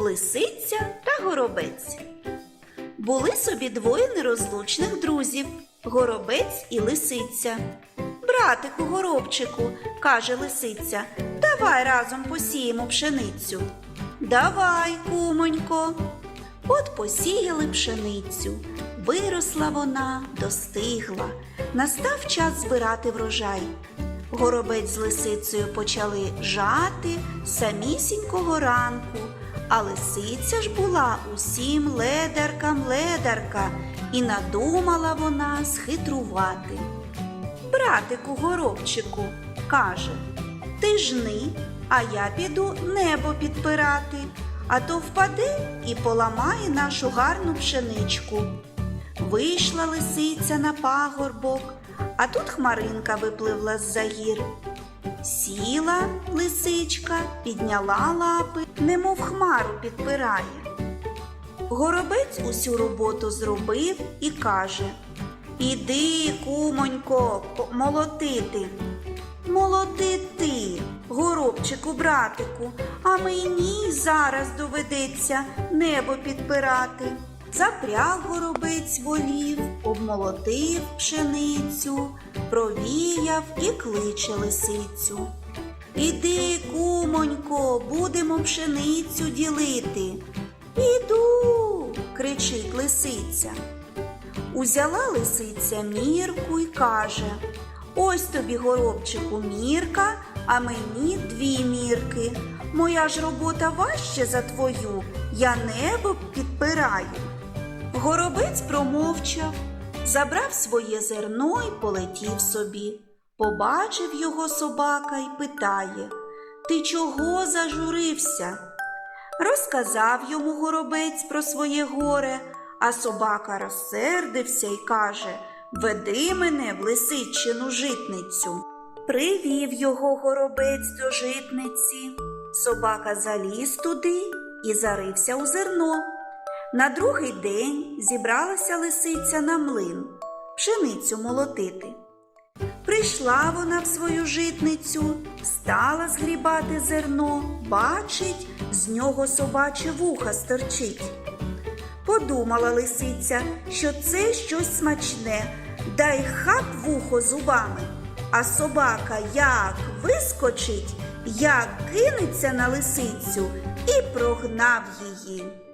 Лисиця та горобець. Були собі двоє нерозлучних друзів горобець і лисиця. Братику, горобчику, каже лисиця, давай разом посіємо пшеницю. Давай, кумонько. От посіяли пшеницю. Виросла вона, достигла. Настав час збирати врожай. Горобець з лисицею почали жати самісінького ранку, а лисиця ж була усім ледаркам ледарка, і надумала вона схитрувати. Братику горобчику, каже, ти жни, а я піду небо підпирати, а то впаде і поламає нашу гарну пшеничку. Вийшла лисиця на пагорбок, а тут хмаринка випливла з-за гір. Сіла лисичка, підняла лапи, немов хмару підпирає. Горобець усю роботу зробив і каже Іди, кумонько, молотити. Молоти ти, горобчику, братику, а мені зараз доведеться небо підпирати. Запряг горобець волів, обмолотив пшеницю, провіяв і кличе лисицю. Іди, кумонько, будемо пшеницю ділити. Іду, кричить лисиця. Узяла лисиця мірку й каже Ось тобі, горобчику, мірка, а мені дві мірки. Моя ж робота важче за твою, я небо підпираю. Горобець промовчав, забрав своє зерно й полетів собі. Побачив його собака й питає Ти чого зажурився? Розказав йому горобець про своє горе, а собака розсердився й каже Веди мене в лисичину житницю. Привів його горобець до житниці. Собака заліз туди і зарився у зерно. На другий день зібралася лисиця на млин, пшеницю молотити. Прийшла вона в свою житницю, стала згрібати зерно, бачить, з нього собаче вуха стерчить. Подумала лисиця, що це щось смачне, дай хап вухо зубами. А собака як вискочить, як кинеться на лисицю і прогнав її.